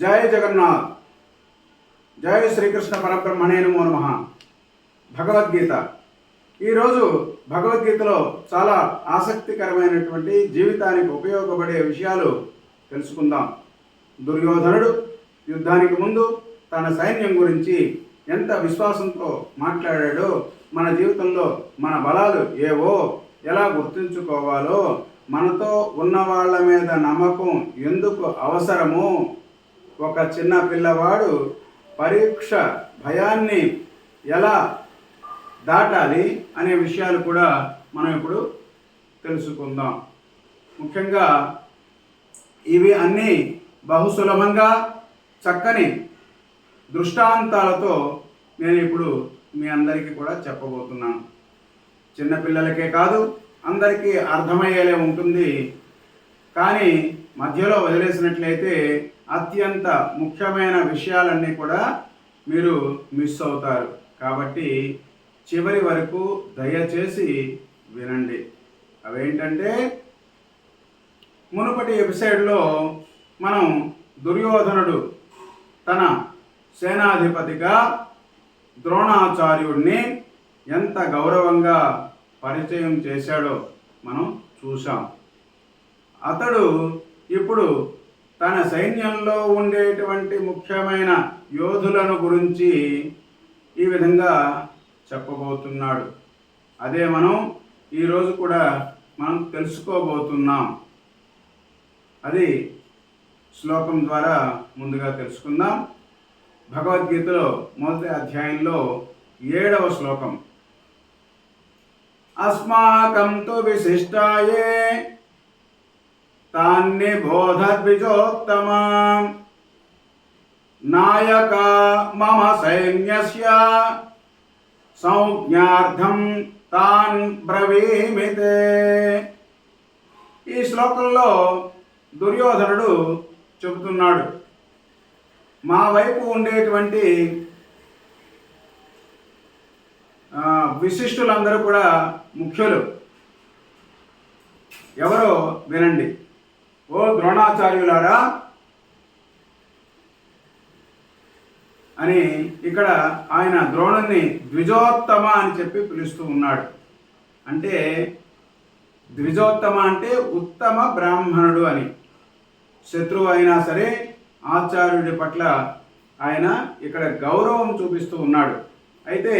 జయ జగన్నాథ్. జయ శ్రీకృష్ణ పరబ్రహ్మణే నమో నమ. భగవద్గీత. ఈరోజు భగవద్గీతలో చాలా ఆసక్తికరమైనటువంటి జీవితానికి ఉపయోగపడే విషయాలు తెలుసుకుందాం. దుర్యోధనుడు యుద్ధానికి ముందు తన సైన్యం గురించి ఎంత విశ్వాసంతో మాట్లాడాడో మన జీవితంలో మన బలాలు ఏవో ఎలా గుర్తుంచుకోవాలో మనతో ఉన్న వాళ్ళ మీద నమ్మకం ఎందుకు అవసరమో ఒక చిన్న పిల్లవాడు పరీక్ష భయాన్ని ఎలా దాటాలి అనే విషయాలు కూడా మనం ఇప్పుడు తెలుసుకుందాం. ముఖ్యంగా ఇవి అన్నీ బహుసులభంగా చక్కని దృష్టాంతాలతో నేను ఇప్పుడు మీ అందరికీ కూడా చెప్పబోతున్నాను. చిన్నపిల్లలకే కాదు అందరికీ అర్థమయ్యేలే ఉంటుంది. కానీ మధ్యలో వదిలేసినట్లయితే అత్యంత ముఖ్యమైన విషయాలన్నీ కూడా మీరు మిస్ అవుతారు. కాబట్టి చివరి వరకు దయచేసి వినండి. అవేంటంటే మునుపటి ఎపిసైడ్లో మనం దుర్యోధనుడు తన సేనాధిపతిగా ద్రోణాచార్యుడిని ఎంత గౌరవంగా పరిచయం చేశాడో మనం చూసాం అతడు ఇప్పుడు తన సైన్యంలో ఉండేటువంటి ముఖ్యమైన యోధులను గురించి ఈ విధంగా చెప్పబోతున్నాడు. అదే మనం ఈరోజు కూడా మనం తెలుసుకోబోతున్నాం. అది శ్లోకం ద్వారా ముందుగా తెలుసుకుందాం. భగవద్గీతలో మొదటి అధ్యాయంలో ఏడవ శ్లోకం. అస్మాకం తు విశిష్టాయే తాన్ని బోధద్విజోత్తమ నాయక మమ సైన్య సంజ్ఞార్థం తాన్ బ్రవీమితే ఈ శ్లోకంలో దుర్యోధనుడు చెబుతున్నాడు మా వైపు ఉండేటువంటి విశిష్టులందరూ కూడా ముఖ్యులు. ఎవరో వినండి. ఓ ద్రోణాచార్యులారా అని ఇక్కడ ఆయన ద్రోణుని ద్విజోత్తమ అని చెప్పి పిలుస్తూ ఉన్నాడు. అంటే ద్విజోత్తమ అంటే ఉత్తమ బ్రాహ్మణుడు అని. శత్రువు అయినా సరే ఆచార్యుడి పట్ల ఆయన ఇక్కడ గౌరవం చూపిస్తూ ఉన్నాడు. అయితే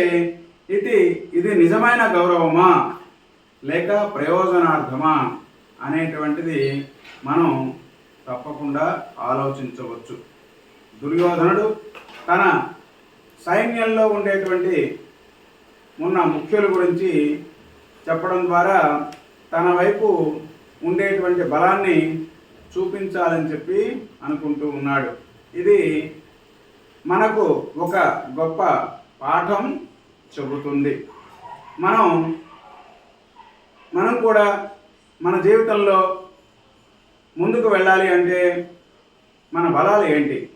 ఇది ఇది నిజమైన గౌరవమా? లేక ప్రయోజనార్థమా? అనేటువంటిది మనం తప్పకుండా ఆలోచించవచ్చు. దుర్యోధనుడు తన సైన్యంలో ఉండేటువంటి ఉన్న ముఖ్యుల గురించి చెప్పడం ద్వారా తన వైపు ఉండేటువంటి బలాన్ని చూపించాలని చెప్పి అనుకుంటూ ఉన్నాడు. ఇది మనకు ఒక గొప్ప పాఠం చెబుతుంది. మనం మనం కూడా మన జీవితంలో ముందుకు వెళ్ళాలి అంటే మన బలాలు ఏంటి?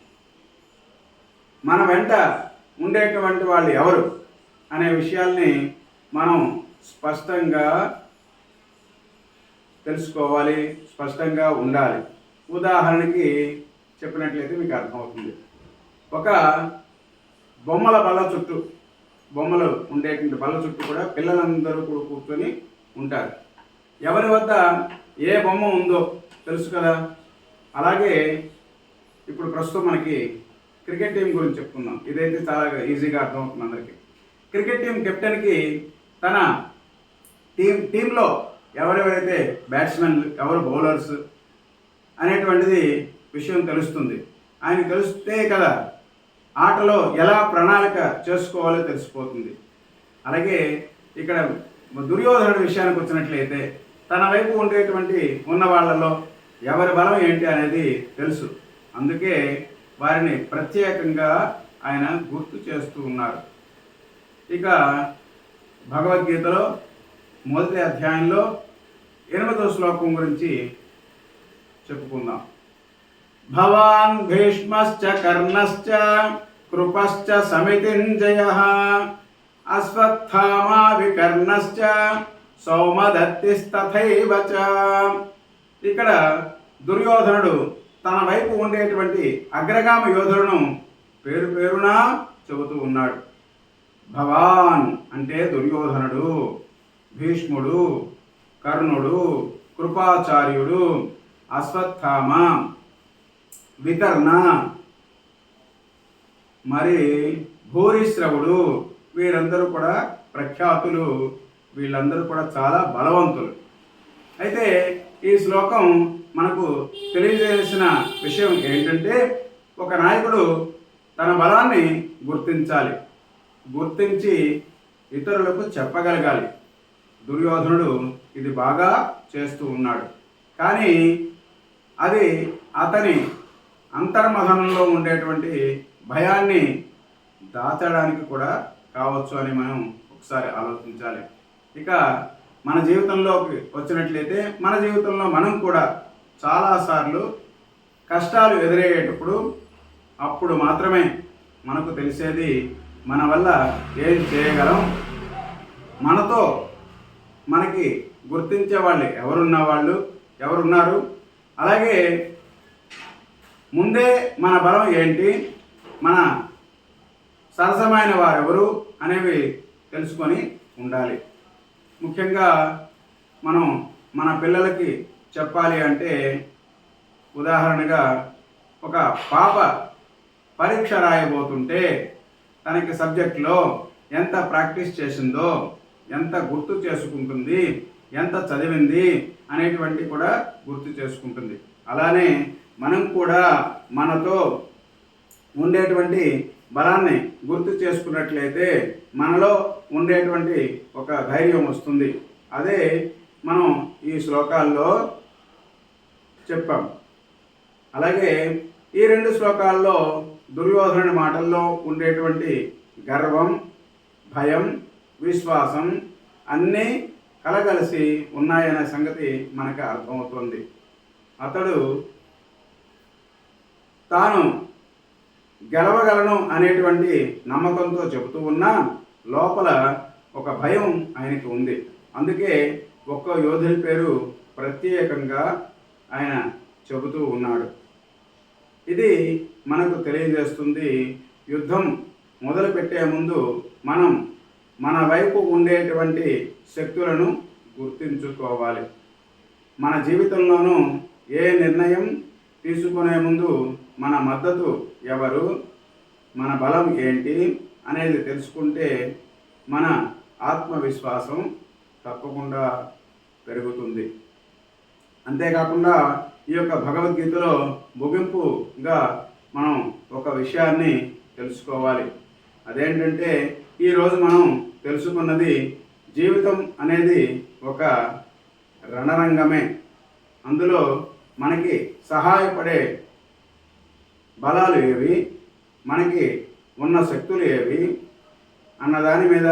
మన వెంట ఉండేటువంటి వాళ్ళు ఎవరు? అనే విషయాల్ని మనం స్పష్టంగా తెలుసుకోవాలి స్పష్టంగా ఉండాలి. ఉదాహరణకి చెప్పినట్లయితే మీకు అర్థమవుతుంది. ఒక బొమ్మల బల్ల చుట్టూ బొమ్మలు ఉండేటువంటి బల్ల చుట్టూ కూడా పిల్లలందరూ కూడా కూర్చొని ఉంటారు. ఎవరి వద్ద ఏ బొమ్మ ఉందో తెలుసు కదా? అలాగే ఇప్పుడు ప్రస్తుతం మనకి క్రికెట్ టీం గురించి చెప్పుకుందాం. ఇదైతే చాలా ఈజీగా అర్థమవుతుంది అందరికీ. క్రికెట్ టీం కెప్టెన్కి తన టీం టీంలో ఎవరెవరైతే బ్యాట్స్మెన్లు ఎవరు బౌలర్స్ అనేటువంటిది విషయం తెలుస్తుంది. ఆయన తెలిస్తే కదా ఆటలో ఎలా ప్రణాళిక చేసుకోవాలో తెలిసిపోతుంది. అలాగే ఇక్కడ దుర్యోధనుడి విషయానికి వచ్చినట్లయితే తన వైపు ఉండేటువంటి ఉన్న వాళ్ళలో ఎవరి బలం ఏంటి అనేది తెలుసు. అందుకే వారిని ప్రత్యేకంగా ఆయన గుర్తు చేస్తూ ఉన్నారు. ఇక భగవద్గీతలో మొదటి అధ్యాయంలో ఎనిమిదో శ్లోకం గురించి చెప్పుకుందాం. భవాన్ భీష్మశ్చ కర్ణశ్చ కృపశ్చ సమితింజయ అశ్వత్థామా వికర్ణశ్చ సౌమదత్తిస్తథైవ ఇక్కడ దుర్యోధనుడు తన వైపు ఉండేటువంటి అగ్రగామ యోధులను పేరు పేరున చెబుతూ ఉన్నాడు. భవాన్ అంటే దుర్యోధనుడు భీష్ముడు కర్ణుడు కృపాచార్యుడు అశ్వత్థామ వికర్ణ మరి భూరిశ్రవుడు వీరందరూ కూడా ప్రఖ్యాతులు వీళ్ళందరూ కూడా చాలా బలవంతులు. అయితే ఈ శ్లోకం మనకు తెలియజేసిన విషయం ఏంటంటే ఒక నాయకుడు తన బలాన్ని గుర్తించాలి. గుర్తించి ఇతరులకు చెప్పగలగాలి. దుర్యోధనుడు ఇది బాగా చేస్తూ ఉన్నాడు. కానీ అది అతని అంతర్మథనంలో ఉండేటువంటి భయాన్ని దాచడానికి కూడా కావచ్చు అని మనం ఒకసారి ఆలోచించాలి. ఇక మన జీవితంలోకి వచ్చినట్లయితే మన జీవితంలో మనం కూడా చాలాసార్లు కష్టాలు ఎదురయ్యేటప్పుడు అప్పుడు మాత్రమే మనకు తెలిసేది మన వల్ల ఏం చేయగలం? మనతో మనకి గుర్తించే వాళ్ళు ఎవరున్న వాళ్ళు ఎవరున్నారు? అలాగే ముందే మన బలం ఏంటి? మన సరసమైన వారెవరు? అనేవి తెలుసుకొని ఉండాలి. ముఖ్యంగా మనం మన పిల్లలకి చెప్పాలి అంటే ఉదాహరణగా ఒక పాప పరీక్ష రాయబోతుంటే తనకి సబ్జెక్ట్లో ఎంత ప్రాక్టీస్ చేసిందో ఎంత గుర్తు చేసుకుంటుంది ఎంత చదివింది అనేటువంటి కూడా గుర్తు చేసుకుంటుంది. అలానే మనం కూడా మనతో ఉండేటువంటి బలాన్ని గుర్తు చేసుకున్నట్లయితే మనలో ఉండేటువంటి ఒక ధైర్యం వస్తుంది. అదే మనం ఈ శ్లోకాల్లో చెప్పాం. అలాగే ఈ రెండు శ్లోకాల్లో దుర్యోధనుడి మాటల్లో ఉండేటువంటి గర్వం భయం విశ్వాసం అన్నీ కలగలిసి ఉన్నాయనే సంగతి మనకు అర్థమవుతుంది. అతడు తాను గెలవగలను అనేటువంటి నమ్మకంతో చెబుతూ ఉన్నా లోపల ఒక భయం ఆయనకి ఉంది. అందుకే ఒక్క యోధుడి పేరు ప్రత్యేకంగా ఆయన చెబుతూ ఉన్నాడు. ఇది మనకు తెలియజేస్తుంది యుద్ధం మొదలు పెట్టే ముందు మనం మన వైపు ఉండేటువంటి శక్తులను గుర్తించుకోవాలి. మన జీవితంలోనూ ఏ నిర్ణయం తీసుకునే ముందు మన మద్దతు ఎవరు? మన బలం ఏంటి? అనేది తెలుసుకుంటే మన ఆత్మవిశ్వాసం తప్పకుండా పెరుగుతుంది. అంతేకాకుండా ఈ యొక్క భగవద్గీతలో ముగింపుగా మనం ఒక విషయాన్ని తెలుసుకోవాలి. అదేంటంటే ఈరోజు మనం తెలుసుకున్నది జీవితం అనేది ఒక రణరంగమే. అందులో మనకి సహాయపడే బలాలు ఏవి? మనకి ఉన్న శక్తులు ఏవి? అన్న దాని మీద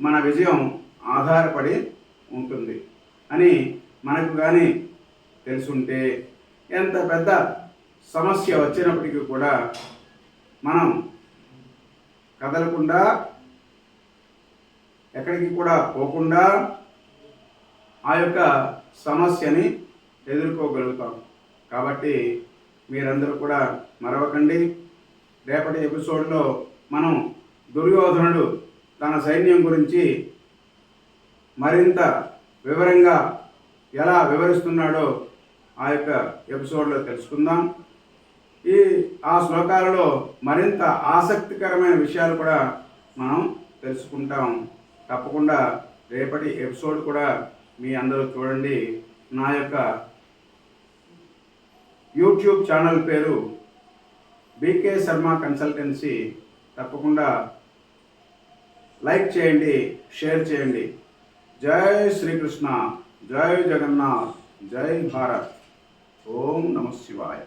మన విజయం ఆధారపడి ఉంటుంది. అని మనకు కానీ తెలుసుంటే ఎంత పెద్ద సమస్య వచ్చినప్పటికీ కూడా మనం కదలకుండా ఎక్కడికి కూడా పోకుండా ఆ యొక్క సమస్యని ఎదుర్కోగలుగుతాం. కాబట్టి మీరందరూ కూడా మరవకండి. రేపటి ఎపిసోడ్లో మనం దుర్యోధనుడు తన సైన్యం గురించి మరింత వివరంగా ఎలా వివరిస్తున్నాడో ఆ యొక్క ఎపిసోడ్లో తెలుసుకుందాం. ఈ ఆ శ్లోకాలలో మరింత ఆసక్తికరమైన విషయాలు కూడా మనం తెలుసుకుంటాం. తప్పకుండా రేపటి ఎపిసోడ్ కూడా మీ అందరూ చూడండి. నా యొక్క యూట్యూబ్ ఛానల్ పేరు బీకే శర్మ కన్సల్టెన్సీ. తప్పకుండా లైక్ చేయండి షేర్ చేయండి. జై శ్రీకృష్ణ జై జగన్నాథ్ జై భారత్. ఓం నమ శివాయ.